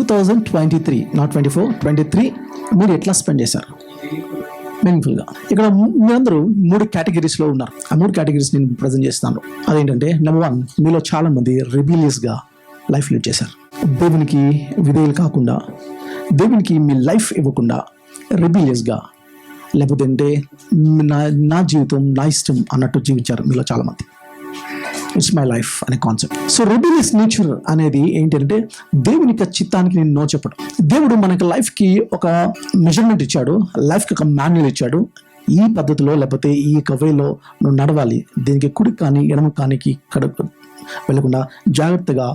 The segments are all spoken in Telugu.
Two thousand twenty three not twenty four twenty three మీరు ఎట్లా స్పెండ్ చేశారు? మీనింగ్ఫుల్గా ఇక్కడ మీరందరూ మూడు కేటగిరీస్లో ఉన్నారు. ఆ మూడు కేటగిరీస్ నేను ప్రజెంట్ చేస్తాను అదేంటంటే నెంబర్ వన్ మీలో చాలామంది రెబీలియస్గా రిబీలియస్గా లైఫ్ లీడ్ చేశారు. దేవునికి విధేయులు కాకుండా దేవునికి మీ లైఫ్ ఇవ్వకుండా రిబీలియస్గా లేకపోతే అంటే నా నా జీవితం నా ఇష్టం అన్నట్టు జీవించారు మీలో చాలామంది. ఇట్స్ మై లైఫ్ అనే కాన్సెప్ట్ సో రెబిలియస్ నేచర్ అనేది ఏంటంటే దేవుని యొక్క చిత్తానికి నేను నో చెప్పడం. దేవుడు మనకి లైఫ్కి ఒక మెజర్మెంట్ ఇచ్చాడు లైఫ్కి ఒక మాన్యువల్ ఇచ్చాడు. ఈ పద్ధతిలో లేకపోతే ఈ యొక్క వేలో నువ్వు నడవాలి. దీనికి కుడి కానీ ఎడమ కానికి కడ వెళ్ళకుండా జాగ్రత్తగా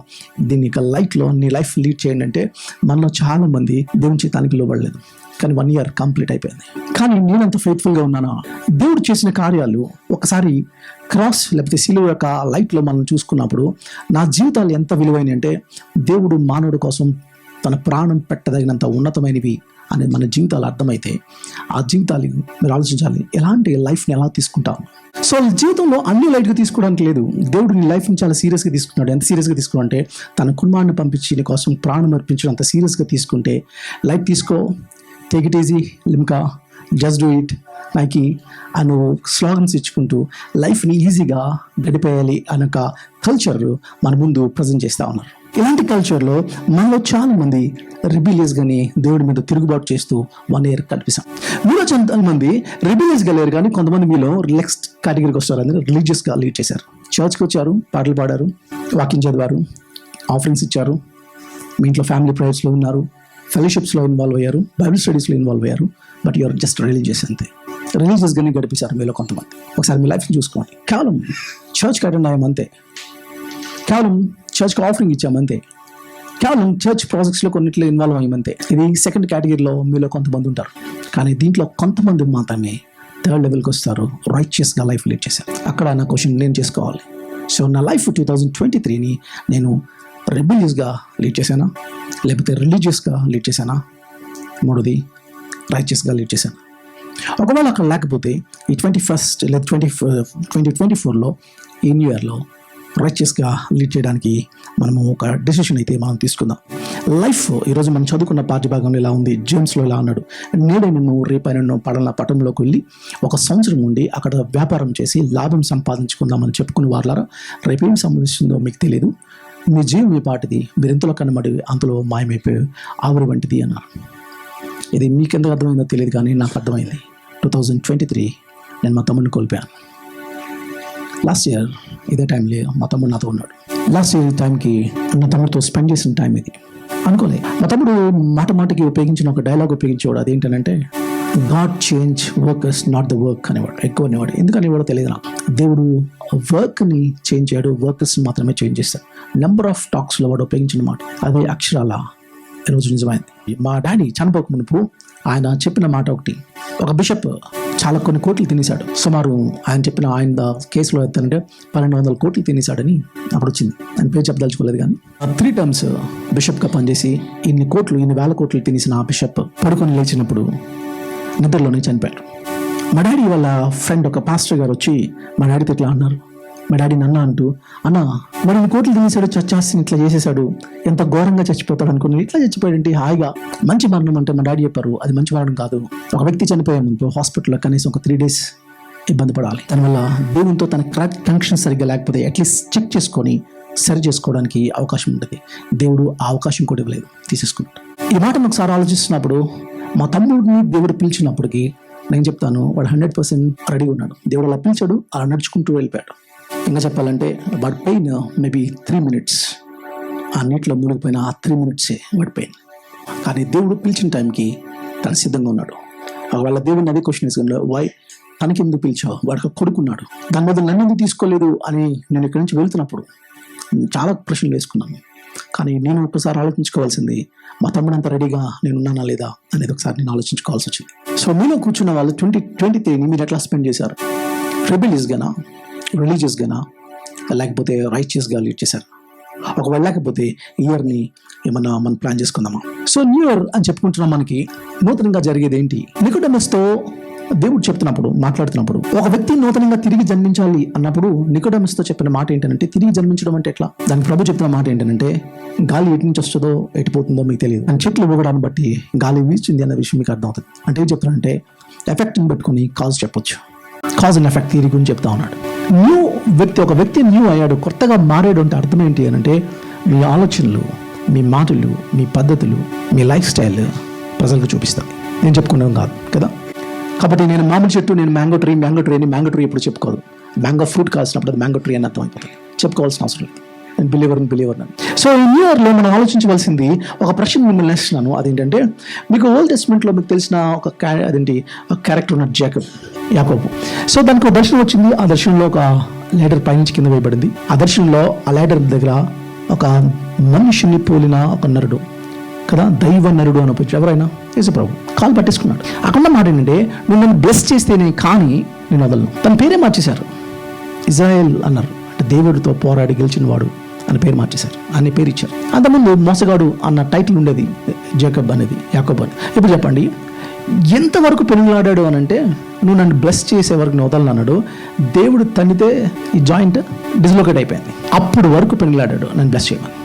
దీని యొక్క లైట్లో నీ లైఫ్ లీడ్ చేయండి అంటే మనలో చాలా మంది దేవుని చిత్తానికి లోబడలేదు. కానీ వన్ ఇయర్ కంప్లీట్ అయిపోయింది. కానీ నేనంత ఫెయిత్ఫుల్గా ఉన్నానా? దేవుడు చేసిన కార్యాలు ఒకసారి క్రాస్ లేకపోతే సిలువ యొక్క లైట్లో మనం చూసుకున్నప్పుడు నా జీవితాలు ఎంత విలువైన అంటే దేవుడు మానవుడి కోసం తన ప్రాణం పెట్టదగినంత ఉన్నతమైనవి అనేది మన జీవితాలు అర్థమైతే ఆ జీవితాలు మీరు ఆలోచించాలి. ఎలాంటి లైఫ్ని ఎలా తీసుకుంటాం? సో జీవితంలో అన్ని లైట్గా తీసుకోవడానికి లేదు. దేవుడు నీ లైఫ్ని చాలా సీరియస్గా తీసుకున్నాడు ఎంత సీరియస్గా తీసుకున్నాడు అంటే తన కుటుంబాన్ని పంపించి నీ కోసం ప్రాణం అర్పించడం అంత సీరియస్గా తీసుకుంటే లైఫ్ తీసుకో. Take it easy Limca just do it Nike Anu slogans ఇచ్చుకుంటూ లైఫ్ని ఈజీగా గడిపేయాలి అనొక కల్చర్ మన ముందు ప్రజెంట్ చేస్తూ ఉన్నారు. ఇలాంటి కల్చర్లో మనలో చాలా మంది రిబిలియస్గాని దేవుడి మీద తిరుగుబాటు చేస్తూ వన్ ఇయర్ కనిపిస్తాం. మీలో చాలామంది రిబిలియస్గా లేరు కానీ కొంతమంది మీలో నెక్స్ట్ కేటగిరీకి వస్తారు. అందరూ రిలీజియస్గా లీడ్ చేశారు. చర్చ్కి వచ్చారు పాటలు పాడారు వాకింగ్ చదివారు ఆఫరింగ్స్ ఇచ్చారు మీ ఇంట్లో ఫ్యామిలీ ప్రేయర్స్లో ఉన్నారు ఫెలోషిప్స్లో ఇన్వాల్వ్ అయ్యారు బైబిల్ స్టడీస్లో ఇన్వాల్వ్ అయ్యారు but you are just religious అంతే. రిలీజియస్గానే గడిపించారు మీలో కొంతమంది. ఒకసారి మీ లైఫ్ని చూసుకోండి. కేవలం చర్చ్కి అటెండ్ అయ్యామంతే కేవలం చర్చ్కి ఆఫరింగ్ ఇచ్చామంతే కేవలం చర్చ్ ప్రాజెక్ట్స్లో కొన్నిట్లో ఇన్వాల్వ్ అయ్యామంతే ఇది సెకండ్ కేటగిరీలో మీలో కొంతమంది ఉంటారు. కానీ దీంట్లో కొంతమంది మాత్రమే థర్డ్ లెవెల్కి వస్తారు. రైచియస్గా లైఫ్ లీడ్ చేశారు. అక్కడ నా క్వశ్చన్ నేను చేసుకోవాలి. సో నా లైఫ్ టూ థౌజండ్ ట్వంటీ త్రీని నేను రెబిలియస్గా లీడ్ చేశానా? లేకపోతే రిలీజియస్గా లీడ్ చేశానా? మూడోది రైచియస్గా లీడ్ చేశాను? ఒకవేళ అక్కడ లేకపోతే ఈ ట్వంటీ ఫస్ట్ లేదా ట్వంటీ ట్వంటీ ట్వంటీ ఫోర్లో ఈ న్యూ ఇయర్లో రైచియస్గా లీడ్ చేయడానికి మనము ఒక డెసిషన్ అయితే మనం తీసుకుందాం. లైఫ్ ఈరోజు మనం చదువుకున్న పాఠ్య భాగంలో ఇలా ఉంది. జేమ్స్లో ఇలా అన్నాడు. నేడే నిన్ను రేపైన పడన పట్టణంలోకి వెళ్ళి ఒక సంవత్సరం ఉండి అక్కడ వ్యాపారం చేసి లాభం సంపాదించుకుందామని చెప్పుకున్న వాళ్ళారా రేపేం సంభవిస్తుందో మీకు తెలియదు మీ జీవం మీ పాటిది మీరు ఎంతలో కనబడి అంతలో మాయమైపోయి ఆవిరి వంటిది అన్నారు ఇది మీకెందుకు అర్థమైందో తెలియదు కానీ నాకు అర్థమైంది. టూ థౌజండ్ ట్వంటీ త్రీ నేను మా తమ్ముడిని కోల్పోయాను. లాస్ట్ ఇయర్ ఇదే టైంలో మా తమ్ముడు నాతో ఉన్నాడు. లాస్ట్ ఇయర్ టైంకి నా తమ్ముడితో స్పెండ్ చేసిన టైం ఇది. అనుకోలే. మా తమ్ముడు మాట మాటకి ఉపయోగించిన ఒక డైలాగ్ ఉపయోగించేవాడు. అదేంటంటే not change workers not the work అనేవాడు ఎక్కువ అనేవాడు. ఎందుకని అనేవాడు తెలియదు నాకు? దేవుడు వర్క్ని చేంజ్ చేయడు వర్కర్స్ని మాత్రమే చేంజ్ చేస్తాడు. నెంబర్ ఆఫ్ టాక్స్లో వాడు ఉపయోగించిన మాట. అదే అక్షరాల ఈరోజు నిజమైంది. మా డాడీ చనిపోక మునుపు ఆయన చెప్పిన మాట ఒకటి ఒక బిషప్ చాలా కొన్ని కోట్లు తినేశాడు. సుమారు ఆయన చెప్పిన ఆయన కేసులో ఎత్తానంటే పన్నెండు వందల కోట్లు తినేశాడని అప్పుడు వచ్చింది. ఆయన పేరు చెప్పదలుచుకోలేదు కానీ త్రీ టర్మ్స్ బిషప్గా పనిచేసి ఇన్ని కోట్లు ఇన్ని వేల కోట్లు తినేసిన ఆ బిషప్ పడుకొని లేచినప్పుడు నిద్రలోనే చనిపోయాడు. మా డాడీ వాళ్ళ ఫ్రెండ్ ఒక పాస్టర్ గారు వచ్చి మా డాడీతో ఇట్లా అన్నారు. మా డాడీ నన్న అంటూ అన్న మనం కోట్లు తినేశాడు చచ్చాస్తిని ఇట్లా చేసేసాడు. ఎంత ఘోరంగా చచ్చిపోతాడు అనుకుని ఇట్లా చచ్చిపోయాడంటే హాయిగా మంచి మరణం అంటే మా డాడీ చెప్పారు అది మంచి మరణం కాదు. ఒక వ్యక్తి చనిపోయే ముందు హాస్పిటల్లో కనీసం ఒక త్రీ డేస్ ఇబ్బంది పడాలి. దానివల్ల దేవునితో తన కనెక్షన్ సరిగ్గా లేకపోతే అట్లీస్ట్ చెక్ చేసుకొని సరి చేసుకోవడానికి అవకాశం ఉంటుంది. దేవుడు ఆ అవకాశం కూడా ఇవ్వలేదు. తీసేసుకుంటాడు. ఈ మాటను ఒకసారి ఆలోచిస్తున్నప్పుడు మా తమ్ముడిని దేవుడు పిలిచినప్పటికీ నేను చెప్తాను వాడు హండ్రెడ్ పర్సెంట్ రెడీ ఉన్నాడు. దేవుడు అలా పిలిచాడు అలా నడుచుకుంటూ వెళ్ళిపోయాడు. ఇంకా చెప్పాలంటే వాడి పెయిన్ మేబీ త్రీ మినిట్స్ ఆ నీటిలో మునిగిపోయిన ఆ త్రీ మినిట్సే వాడి పెయిన్. కానీ దేవుడు పిలిచిన టైంకి తను సిద్ధంగా ఉన్నాడు. వాళ్ళ దేవుడిని అదే క్వశ్చన్ వేసుకున్నాడు వై తనకి ఎందుకు పిలిచావు వాడికి కొడుకున్నాడు దాని మీద నన్ను ఎందుకు తీసుకోలేదు? అని నేను ఇక్కడి నుంచి వెళ్తున్నప్పుడు చాలా ప్రశ్నలు వేసుకున్నాను. కానీ నేను ఒకసారి ఆలోచించుకోవాల్సింది మా తమ్ముడంత రెడీగా నేను ఉన్నానా లేదా అనేది ఒకసారి నేను ఆలోచించుకోవాల్సి వచ్చింది. సో మీలో కూర్చున్న వాళ్ళు ట్వంటీ ట్వంటీ త్రీని మీరు ఎట్లా స్పెండ్ చేశారు? రెబిలియస్గానా రిలీజియస్గానా లేకపోతే రైచియస్గా లీడ్ చేశారు? ఒకవేళ లేకపోతే ఇయర్ని ఏమన్నా మనం ప్లాన్ చేసుకుందామా? సో న్యూ ఇయర్ అని చెప్పుకుంటున్నాం మనకి నూతనంగా జరిగేది ఏంటి? నికోడమస్తో దేవుడు చెప్తున్నప్పుడు మాట్లాడుతున్నప్పుడు ఒక వ్యక్తి నూతనంగా తిరిగి జన్మించాలి అన్నప్పుడు నికోడమిస్తో చెప్పిన మాట ఏంటంటే తిరిగి జన్మించడం అంటే ఎట్లా? దానికి ప్రభు చెప్తున్న మాట ఏంటంటే గాలి ఎటు నుంచి వస్తుందో ఎటుపోతుందో మీకు తెలియదు. అని చెట్లు ఊగడాన్ని బట్టి గాలి వీచింది అన్న విషయం మీకు అర్థమవుతుంది. అంటే ఏం చెప్తానంటే ఎఫెక్ట్ని పెట్టుకొని కాజ్ చెప్పొచ్చు. కాజ్ అండ్ ఎఫెక్ట్ థియరీ గురించి చెప్తా ఉన్నాడు. న్యూ వ్యక్తి ఒక వ్యక్తి న్యూ అయ్యాడు కొత్తగా మారాడు అంటే అర్థం ఏంటి అని అంటే మీ ఆలోచనలు మీ మాటలు మీ పద్ధతులు మీ లైఫ్ స్టైల్ ప్రజలకు చూపిస్తాయి. నేను చెప్పుకున్నాం కాదు కదా? కాబట్టి నేను మామిడి చెట్టు నేను మ్యాంగో ట్రీ మ్యాంగో ట్రీ అని మ్యాంగో ట్రీ ఎప్పుడు చెప్పుకోదు. మ్యాంగో ఫ్రూట్ కావాల్సినప్పుడు అది మ్యాంగో ట్రీ అని అర్థం అయిపోతుంది. చెప్పుకోవాల్సిన అవసరం లేదు. నేను బిలీవర్ బిలీవర్ సో ఈ ఇయర్లో మనం ఆలోచించవలసింది ఒక ప్రశ్న మిమ్మల్ని వేస్తున్నాను అదేంటంటే మీకు ఓల్డ్ టెస్ట్మెంట్లో మీకు తెలిసిన ఒక అదేంటి క్యారెక్టర్ ఉన్న జాకబ్ యాకోబు సో దానికి ఒక దర్శనం వచ్చింది. ఆ దర్శనంలో ఒక లేడర్ పైనుంచి కింద వేయబడింది. ఆ దర్శనంలో ఆ లేడర్ దగ్గర ఒక మనుషుని పోలిన ఒక నరుడు. కదా దైవ నరుడు అని ఎవరైనా? యేసుప్రభు. కాలు పట్టేసుకున్నాడు. అక్కడ మాట ఏంటంటే నువ్వు నన్ను బ్లెస్ చేస్తేనే కానీ నేను వదలను. తన పేరే మార్చేశారు. ఇజ్రాయెల్ అన్నారు. అంటే దేవుడితో పోరాడి గెలిచిన వాడు అని పేరు మార్చేశారు. అనే పేరు ఇచ్చారు. అంతకుముందు మోసగాడు అన్న టైటిల్ ఉండేది జేకబ్ అనేది యాకబ్ అని. ఇప్పుడు చెప్పండి ఎంతవరకు పెనుగులాడాడు అని అంటే నువ్వు నన్ను బ్లెస్ చేసే వరకు నేను వదలను అన్నాడు. దేవుడు తన్నితే ఈ జాయింట్ డిస్లోకేట్ అయిపోయింది. అప్పుడు వరకు పెనుగులాడాడు. నన్ను బ్లెస్ చేయమని.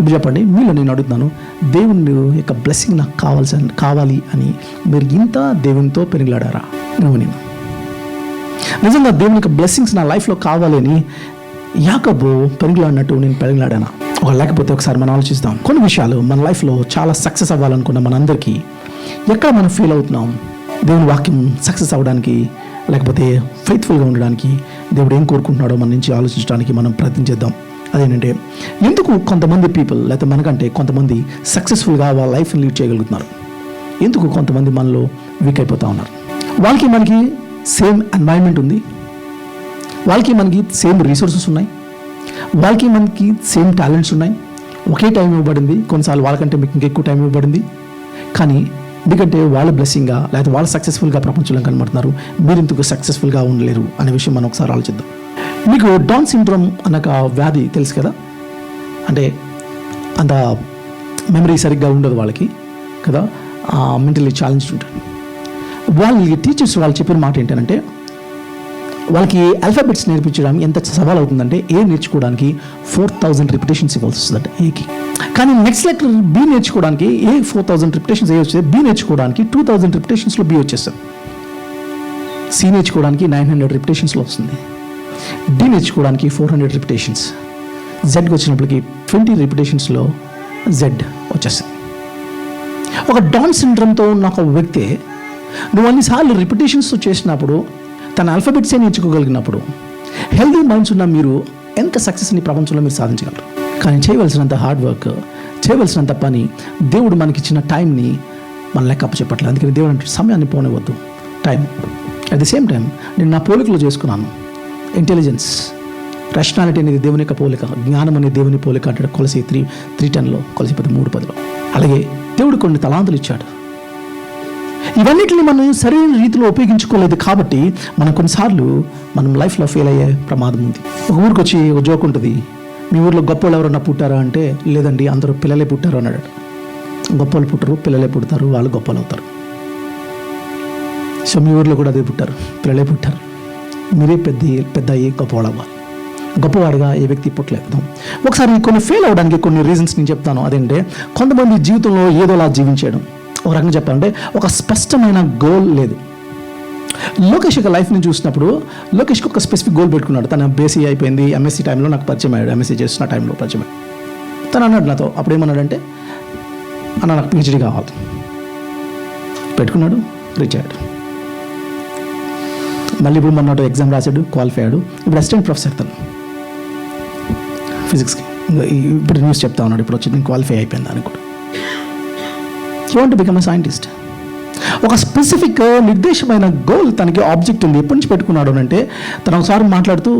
ఇప్పుడు చెప్పండి మీలో నేను అడుగుతున్నాను దేవుని యొక్క బ్లెస్సింగ్ నాకు కావాల్సి కావాలి అని మీరు ఇంత దేవునితో పెరిగిలాడారా? నువ్వు నేను నిజంగా దేవుని యొక్క బ్లెస్సింగ్స్ నా లైఫ్లో కావాలని యాకబు పెరుగులాడినట్టు నేను పెరుగులాడానా? ఒక లేకపోతే ఒకసారి మనం ఆలోచిస్తాం. కొన్ని విషయాలు మన లైఫ్లో చాలా సక్సెస్ అవ్వాలనుకున్న మనందరికీ ఎక్కడ మనం ఫీల్ అవుతున్నాం? దేవుని వాక్యం సక్సెస్ అవ్వడానికి లేకపోతే ఫెయిత్ఫుల్గా ఉండడానికి దేవుడు ఏం కోరుకుంటున్నాడో మన నుంచి ఆలోచించడానికి మనం ప్రయత్నం చేద్దాం. అదేంటంటే ఎందుకు కొంతమంది పీపుల్ లేకపోతే మనకంటే కొంతమంది సక్సెస్ఫుల్గా వాళ్ళ లైఫ్ని లీడ్ చేయగలుగుతున్నారు? ఎందుకు కొంతమంది మనలో వీక్ అయిపోతూ ఉన్నారు? వాళ్ళకి మనకి సేమ్ ఎన్వైరన్మెంట్ ఉంది. వాళ్ళకి మనకి సేమ్ రీసోర్సెస్ ఉన్నాయి. వాళ్ళకి మనకి సేమ్ టాలెంట్స్ ఉన్నాయి. ఒకే టైం ఇవ్వబడింది. కొన్నిసార్లు వాళ్ళకంటే మీకు ఇంకా ఎక్కువ టైం ఇవ్వబడింది. కానీ ఎందుకంటే వాళ్ళ బ్లెస్సింగ్గా లేకపోతే వాళ్ళు సక్సెస్ఫుల్గా ప్రపంచంలో కనబడుతున్నారు. మీరు ఇందుకు సక్సెస్ఫుల్గా ఉండలేరు? అనే విషయం మనం ఒకసారి ఆలోచిద్దాం. మీకు డౌన్ సిండ్రోమ్ అన్న వ్యాధి తెలుసు కదా? అంటే అంత మెమరీ సరిగ్గా ఉండదు వాళ్ళకి కదా? మెంటలీ ఛాలెంజ్ ఉంటారు. వాళ్ళకి టీచర్స్ వాళ్ళు చెప్పిన మాట ఏంటంటే వాళ్ళకి అల్ఫాబెట్స్ నేర్పించడానికి ఎంత సవాల్ అవుతుందంటే ఏ నేర్చుకోవడానికి ఫోర్ థౌజండ్ రిపిటేషన్స్ ఇవ్వాల్సి వస్తుందంట ఏకి కానీ నెక్స్ట్ లెటర్ బి నేర్చుకోవడానికి A four thousand repetitions A వచ్చేది బి నేర్చుకోవడానికి టూ థౌజండ్ రిపిటేషన్స్లో బి వచ్చేస్తుంది. సి నేర్చుకోవడానికి నైన్ హండ్రెడ్ రిపిటేషన్స్లో వస్తుంది. డి నేర్చుకోవడానికి ఫోర్ హండ్రెడ్ రిపిటేషన్స్ జెడ్కి వచ్చినప్పటికి ట్వంటీ రిపిటేషన్స్లో జెడ్ వచ్చేస్తుంది. ఒక డాన్ సిండ్రమ్తో ఉన్న ఒక వ్యక్తి నువ్వు అన్నిసార్లు రిపిటేషన్స్ చేసినప్పుడు తన ఆల్ఫాబెట్సే నేర్చుకోగలిగినప్పుడు హెల్దీ మైండ్స్ ఉన్న మీరు ఎంత సక్సెస్ని ప్రపంచంలో మీరు సాధించగలరు? కానీ చేయవలసినంత హార్డ్ వర్క్ చేయవలసినంత పని దేవుడు మనకిచ్చిన టైంని మన లెక్క చెప్పట్లేదు. అందుకని దేవుడు అంటే సమయాన్ని పోనివద్దు time at the same time నేను నా పోలికలో చేసుకున్నాను. ఇంటెలిజెన్స్. రేషనాలిటీ అనేది దేవుని యొక్క పోలిక జ్ఞానం అనేది దేవుని పోలిక అంటాడు కొలసి త్రీ త్రీ టెన్లో కొలసి పది మూడు పదిలో. అలాగే దేవుడు కొన్ని తలాంతులు ఇచ్చాడు. ఇవన్నిటిని మనం సరైన రీతిలో ఉపయోగించుకోలేదు కాబట్టి మనం కొన్నిసార్లు మనం లైఫ్లో ఫెయిల్ అయ్యే ప్రమాదం ఉంది. ఒక ఊరికి వచ్చి ఒక జోక్ ఉంటుంది మీ ఊర్లో గొప్పలు ఎవరన్నా పుట్టారా? అంటే లేదండి అందరూ పిల్లలే పుట్టారు అన్నాడు. గొప్పలు పుట్టరు పిల్లలే పుడతారు వాళ్ళు గొప్పలు అవుతారు. సో మీ ఊర్లో కూడా అదే పుట్టారు పిల్లలే పుట్టారు. మీరే పెద్ద పెద్ద అయ్యి గొప్పవాడవ్వ గొప్పవాడుగా ఏ వ్యక్తి పుట్టలేదు ఒకసారి కొన్ని ఫెయిల్ అవడానికి కొన్ని రీజన్స్ నేను చెప్తాను అదేంటే కొంతమంది జీవితంలో ఏదోలా జీవించడం ఒక రకంగా చెప్పాలంటే ఒక స్పష్టమైన గోల్ లేదు లోకేష్ యొక్క లైఫ్ని చూసినప్పుడు లోకేష్కి ఒక స్పెసిఫిక్ గోల్ పెట్టుకున్నాడు తన బేసీ అయిపోయింది ఎంఎస్సీ టైంలో నాకు పరిచయం అయ్యాడు ఎంఎస్సీ చేస్తున్న టైంలో పరిచయం అయ్యాడు తను అన్నాడు నాతో అప్పుడు ఏమన్నాడంటే అన్న నాకు పిహెచ్డీ కావాలి పెట్టుకున్నాడు రీచ్ అయ్యాడు మళ్ళీ ఇప్పుడు మొన్నటి ఎగ్జామ్ రాశాడు క్వాలిఫై అయ్యాడు. ఇప్పుడు అసిస్టెంట్ ప్రొఫెసర్ తను. ఫిజిక్స్కి ఇప్పుడు న్యూస్ చెప్తా ఉన్నాడు ఇప్పుడు వచ్చి నేను క్వాలిఫై అయిపోయింది అని కూడా. You want become a scientist ఒక స్పెసిఫిక్ uh, నిర్దేశమైన గోల్ తనకి ఆబ్జెక్ట్ ఉంది. ఎప్పటి నుంచి పెట్టుకున్నాడు అంటే తను ఒకసారి మాట్లాడుతూ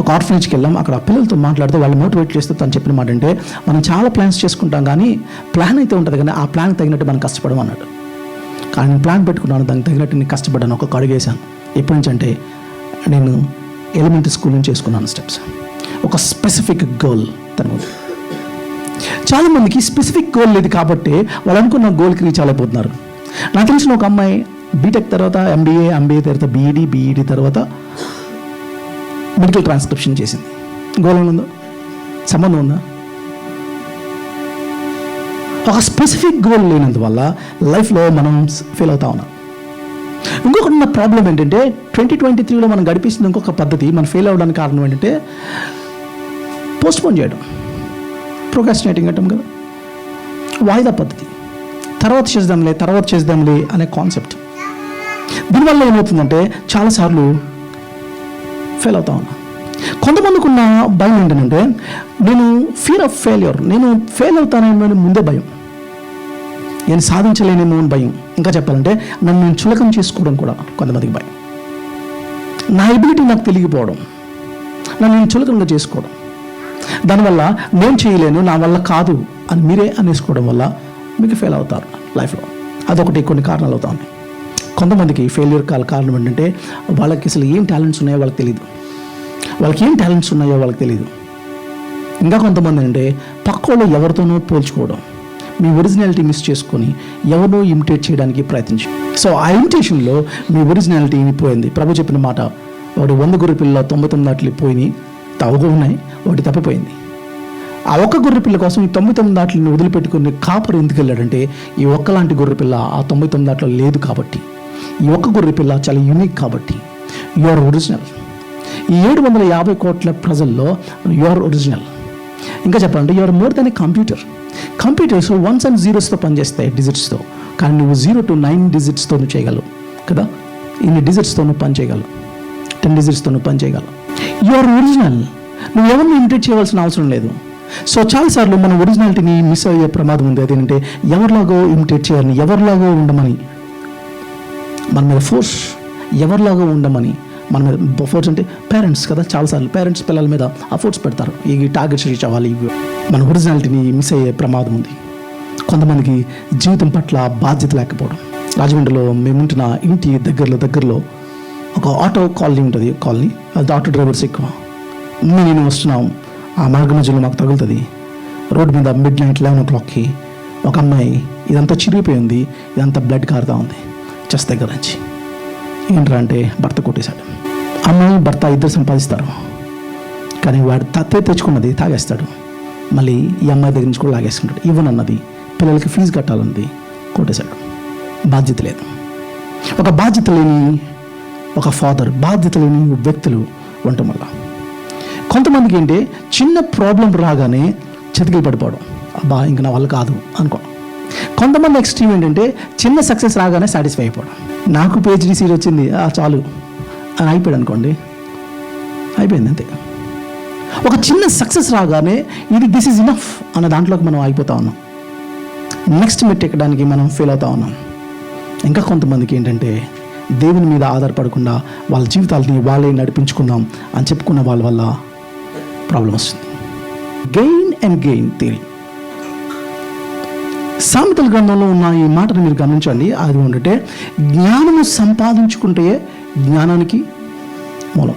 ఒక ఆర్ఫనేజ్కి వెళ్ళాం. అక్కడ పిల్లలతో మాట్లాడుతూ వాళ్ళు మోటివేట్ చేస్తూ తను చెప్పిన మాట అంటే మనం చాలా ప్లాన్స్ చేసుకుంటాం కానీ ప్లాన్ అయితే ఉంటుంది కానీ ఆ ప్లాన్ తగినట్టు మనం కష్టపడమన్నాడు. కానీ నేను ప్లాన్ పెట్టుకున్నాను దానికి తగినట్టు నేను కష్టపడ్డాను ఒక కడుగేశాను. ఎప్పటి నుంచి అంటే నేను ఎలిమెంటరీ స్కూల్ నుంచి చేసుకున్నాను స్టెప్స్ ఒక స్పెసిఫిక్ గోల్ తన చాలామందికి స్పెసిఫిక్ గోల్ లేదు కాబట్టి వాళ్ళు అనుకున్న గోల్కి రీచ్ అయిపోతున్నారు నాకు తెలిసిన ఒక అమ్మాయి బీటెక్ తర్వాత ఎంబీఏ ఎంబీఏ తర్వాత బీఈడి బీఈడి తర్వాత మెడికల్ ట్రాన్స్క్రిప్షన్ చేసింది. గోల్ ఉందో సంబంధం ఉందా? ఒక స్పెసిఫిక్ గోల్ లేనందువల్ల లైఫ్లో మనం ఫెయిల్ అవుతా ఉన్నాం. ఇంకొకటి ఉన్న ప్రాబ్లం ఏంటంటే ట్వంటీ ట్వంటీ త్రీలో మనం గడిపిస్తున్న ఇంకొక పద్ధతి మనం ఫెయిల్ అవ్వడానికి కారణం ఏంటంటే పోస్ట్పోన్ చేయడం. ప్రోకాస్టినేటింగ్ అంటాం కదా. వాయిదా పద్ధతి. తర్వాత చేద్దాంలే తర్వాత చేద్దాంలే అనే కాన్సెప్ట్ దీనివల్ల ఏమవుతుందంటే చాలాసార్లు ఫెయిల్ అవుతా ఉన్నా. కొంతమందికి ఉన్న భయం ఏంటంటే నేను ఫీర్ ఆఫ్ ఫెయిల్యూర్ నేను ఫెయిల్ అవుతానేమో ముందే భయం. నేను సాధించలేనేమో అని భయం. ఇంకా చెప్పాలంటే నన్ను నేను చులకం చేసుకోవడం కూడా కొంతమందికి భయం. నా ఎబిలిటీ నాకు తెలియకపోవడం నన్ను నేను చులకంగా చేసుకోవడం దానివల్ల నేను చేయలేను నా వల్ల కాదు అని మీరే అనేసుకోవడం వల్ల మీకు ఫెయిల్ అవుతారు లైఫ్లో అదొకటి కొన్ని కారణాలు అవుతా ఉన్నాయి. కొంతమందికి ఫెయిల్యూర్ కాల కారణం ఏంటంటే వాళ్ళకి అసలు ఏం టాలెంట్స్ ఉన్నాయో వాళ్ళకి తెలియదు వాళ్ళకి ఏం టాలెంట్స్ ఉన్నాయో వాళ్ళకి తెలియదు ఇంకా కొంతమంది అంటే పక్కోళ్ళు ఎవరితోనో పోల్చుకోవడం మీ ఒరిజినాలిటీ మిస్ చేసుకొని ఎవరినో ఇమిటేట్ చేయడానికి ప్రయత్నించు. సో ఆ ఇమిటేషన్లో మీ ఒరిజినాలిటీ పోయింది ప్రభు చెప్పిన మాట వాడు వంద గొర్రె పిల్ల తొంభై తొమ్మిది దాట్లు పోయినాయి తవగా ఉన్నాయి వాటి తప్పిపోయింది. ఆ ఒక్క గొర్రె పిల్ల కోసం ఈ తొంభై తొమ్మిది దాట్లను వదిలిపెట్టుకుని కాపరు ఎందుకు వెళ్ళాడంటే ఈ ఒక్కలాంటి గొర్రె పిల్ల ఆ తొంభై తొమ్మిది దాంట్లో లేదు కాబట్టి. ఈ ఒక్క గొర్రె పిల్ల చాలా యూనిక్ కాబట్టి. యువర్ ఒరిజినల్ ఈ ఏడు వందల యాభై కోట్ల ప్రజల్లో యువర్ ఒరిజినల్ ఇంకా చెప్పాలంటే your more than a computer computers ones and జీరోస్తో పనిచేస్తాయి డిజిట్స్తో కానీ నువ్వు జీరో టు నైన్ డిజిట్స్తో నువ్వు చేయగలవు కదా? ఇన్ని డిజిట్స్తో నువ్వు పని చేయగలవు టెన్ డిజిట్స్తో నువ్వు పని చేయగలవు యువర్ ఒరిజినల్ నువ్వు ఎవరిని ఇమిటేట్ చేయవలసిన అవసరం లేదు. సో చాలాసార్లు మన ఒరిజినాలిటీని మిస్ అయ్యే ప్రమాదం ఉంది. అదేంటంటే ఎవరిలాగో ఇమిటేట్ చేయాలని ఎవరిలాగో ఉండమని మన మీద ఫోర్స్ ఎవరిలాగా ఉండమని మన మీద అంటే పేరెంట్స్ కదా చాలాసార్లు పేరెంట్స్ పిల్లల మీద అఫోర్ట్స్ పెడతారు. ఈ టార్గెట్స్ రీచ్ అవ్వాలి ఇవి. మన ఒరిజినాలిటీని మిస్ అయ్యే ప్రమాదం ఉంది. కొంతమందికి జీవితం పట్ల బాధ్యత లేకపోవడం. రాజమండ్రిలో మేముంటున్న ఇంటి దగ్గరలో దగ్గరలో ఒక ఆటో కాలనీ ఉంటుంది కాలనీ. అది ఆటో డ్రైవర్స్ ఎక్కువ. నేను వస్తున్నాం. ఆ మార్గ మధ్యలో మాకు తగులుతుంది. రోడ్డు మీద మిడ్ నైట్ లెవెన్ ఓ క్లాక్కి ఒక అమ్మాయి ఇదంతా చిరిగిపోయింది ఇదంతా బ్లడ్ కారుతా ఉంది. చెస్ దగ్గర నుంచి. ఏంట్రా అంటే భర్త కొట్టేశాడు. అమ్మాయి భర్త ఇద్దరు సంపాదిస్తారు. కానీ వాడు తత్తే తెచ్చుకున్నది తాగేస్తాడు. మళ్ళీ ఈ అమ్మాయి దగ్గర నుంచి కూడా లాగేసుకుంటాడు. ఇవ్వనన్నది పిల్లలకి ఫీజు కట్టాలన్నది కొట్టేశాడు. బాధ్యత లేదు. ఒక బాధ్యత లేని ఒక ఫాదర్ బాధ్యత లేని వ్యక్తులు ఉండటం వల్ల. కొంతమందికి ఏంటి చిన్న ప్రాబ్లం రాగానే చతికిలు పడిపోవడం అబ్బా ఇంక నా వల్ల కాదు అనుకో కొంతమంది ఎక్స్ట్రీమ్ ఏంటంటే చిన్న సక్సెస్ రాగానే సాటిస్ఫై అయిపోవడం. నాకు పిహెచ్డీ సీట్ వచ్చింది. ఆ చాలు. అని అయిపోయాడు అనుకోండి. అయిపోయింది అంతే. ఒక చిన్న సక్సెస్ రాగానే ఇది దిస్ ఈజ్ ఇనఫ్ అన్న దాంట్లోకి మనం అయిపోతా ఉన్నాం. నెక్స్ట్ మెట్ ఎక్కడానికి మనం ఫీల్ అవుతా ఉన్నాం. ఇంకా కొంతమందికి ఏంటంటే దేవుని మీద ఆధారపడకుండా వాళ్ళ జీవితాలని వాళ్ళే నడిపించుకుందాం అని చెప్పుకున్న వాళ్ళ వల్ల ప్రాబ్లం వస్తుంది. గెయిన్ అండ్ గెయిన్ థియరీ సామెతల గ్రంథంలో ఉన్న ఈ మాటను మీరు గమనించండి. అది ఏంటంటే జ్ఞానము సంపాదించుకుంటే జ్ఞానానికి మూలం.